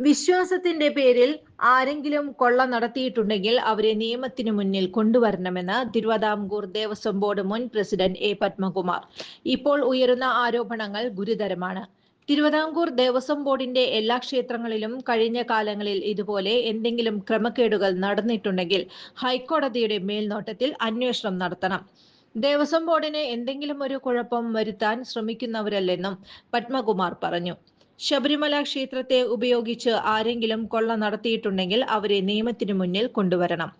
വിശ്വാസത്തിന്റെ പേരിൽ ആരെങ്കിലും കൊള്ള നടത്തിയിട്ടുണ്ടെങ്കിൽ അവരെ നിയമത്തിന് മുന്നിൽ കൊണ്ടുവരണമെന്ന് തിരുവിതാംകൂർ ദേവസ്വം ബോർഡ് മുൻ പ്രസിഡന്റ് എ പത്മകുമാർ. ഇപ്പോൾ ഉയരുന്ന ആരോപണങ്ങൾ ഗുരുതരമാണ്. തിരുവിതാംകൂർ ദേവസ്വം ബോർഡിന്റെ എല്ലാ ക്ഷേത്രങ്ങളിലും കഴിഞ്ഞ കാലങ്ങളിൽ ഇതുപോലെ എന്തെങ്കിലും ക്രമക്കേടുകൾ നടന്നിട്ടുണ്ടെങ്കിൽ ഹൈക്കോടതിയുടെ മേൽനോട്ടത്തിൽ അന്വേഷണം നടത്തണം. ദേവസ്വം ബോർഡിന് എന്തെങ്കിലും ഒരു കുഴപ്പം വരുത്താൻ ശ്രമിക്കുന്നവരല്ലെന്നും പത്മകുമാർ പറഞ്ഞു. ശബരിമല ക്ഷേത്രത്തെ ഉപയോഗിച്ച് ആരെങ്കിലും കൊള്ള നടത്തിയിട്ടുണ്ടെങ്കിൽ അവരെ നിയമത്തിനു മുന്നിൽ കൊണ്ടുവരണം.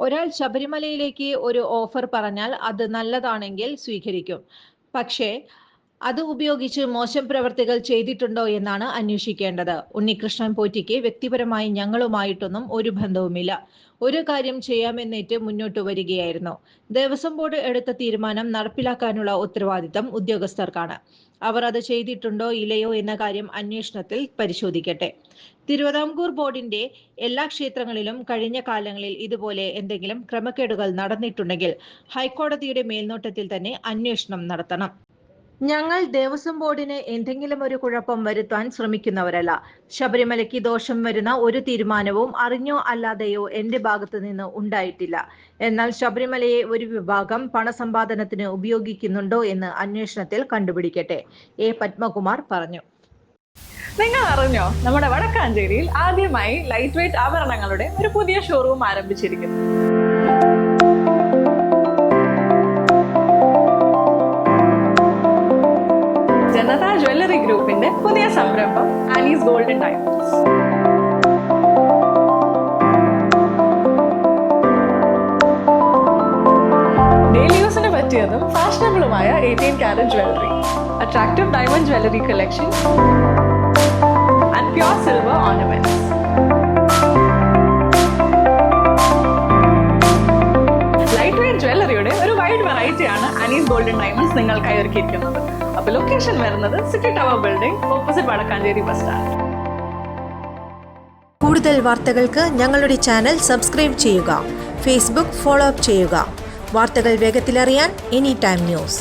ഒരാൾ ശബരിമലയിലേക്ക് ഒരു ഓഫർ പറഞ്ഞാൽ അത് നല്ലതാണെങ്കിൽ സ്വീകരിക്കും. പക്ഷേ അത് ഉപയോഗിച്ച് മോശം പ്രവർത്തികൾ ചെയ്തിട്ടുണ്ടോ എന്നാണ് അന്വേഷിക്കേണ്ടത്. ഉണ്ണികൃഷ്ണൻ പോറ്റിക്ക് വ്യക്തിപരമായി ഞങ്ങളുമായിട്ടൊന്നും ഒരു ബന്ധവുമില്ല. ഒരു കാര്യം ചെയ്യാമെന്നേറ്റ് മുന്നോട്ട് വരികയായിരുന്നു. ദേവസ്വം ബോർഡ് എടുത്ത തീരുമാനം നടപ്പിലാക്കാനുള്ള ഉത്തരവാദിത്തം ഉദ്യോഗസ്ഥർക്കാണ്. അവർ അത് ചെയ്തിട്ടുണ്ടോ ഇല്ലയോ എന്ന കാര്യം അന്വേഷണത്തിൽ പരിശോധിക്കട്ടെ. തിരുവിതാംകൂർ ബോർഡിന്റെ എല്ലാ ക്ഷേത്രങ്ങളിലും കഴിഞ്ഞ കാലങ്ങളിൽ ഇതുപോലെ എന്തെങ്കിലും ക്രമക്കേടുകൾ നടന്നിട്ടുണ്ടെങ്കിൽ ഹൈക്കോടതിയുടെ മേൽനോട്ടത്തിൽ തന്നെ അന്വേഷണം നടത്തണം. ഞങ്ങൾ ദേവസ്വം ബോർഡിന് എന്തെങ്കിലും ഒരു കുഴപ്പം വരുത്താൻ ശ്രമിക്കുന്നവരല്ല. ശബരിമലയ്ക്ക് ദോഷം വരുന്ന ഒരു തീരുമാനവും അറിഞ്ഞോ അല്ലാതെയോ എന്റെ ഭാഗത്തു നിന്ന് ഉണ്ടായിട്ടില്ല. എന്നാൽ ശബരിമലയെ ഒരു വിഭാഗം പണസമ്പാദനത്തിന് ഉപയോഗിക്കുന്നുണ്ടോ എന്ന് അന്വേഷണത്തിൽ കണ്ടുപിടിക്കട്ടെ. എ. പത്മകുമാർ പറഞ്ഞു. നിങ്ങൾ അറിഞ്ഞോ നമ്മുടെ വടക്കാഞ്ചേരിയിൽ ആദ്യമായി ലൈറ്റ് വെയിറ്റ് ആഭരണങ്ങളുടെ ഒരു പുതിയ ഷോറൂം ആരംഭിച്ചിരിക്കുന്നു. സംരംഭം ആനീസ് ഗോൾഡൻ ഡയമണ്ട്സ് ഡെയിലി യൂസിന് പറ്റിയതും ഫാഷനബിളുമായ eighteen carat jewellery attractive diamond jewellery collection and pure silver ornaments light weight ജ്വല്ലറിയുടെ ഒരു വൈഡ് വെറൈറ്റിയാണ് അനീസ് ഗോൾഡൻ ഡയമണ്ട്സ് നിങ്ങൾക്കായി ഒരുക്കിയിരിക്കുന്നത്. അപ്പൊ ലൊക്കേഷൻ വരുന്നത് city tower building opposite Vadakkanchery bus stand കൂടുതൽ വാർത്തകൾക്ക് ഞങ്ങളുടെ ചാനൽ സബ്സ്ക്രൈബ് ചെയ്യുക ഫേസ്ബുക്ക് ഫോളോ അപ്പ് ചെയ്യുക. വാർത്തകൾ വേഗത്തിലറിയാൻ എനി ടൈം ന്യൂസ്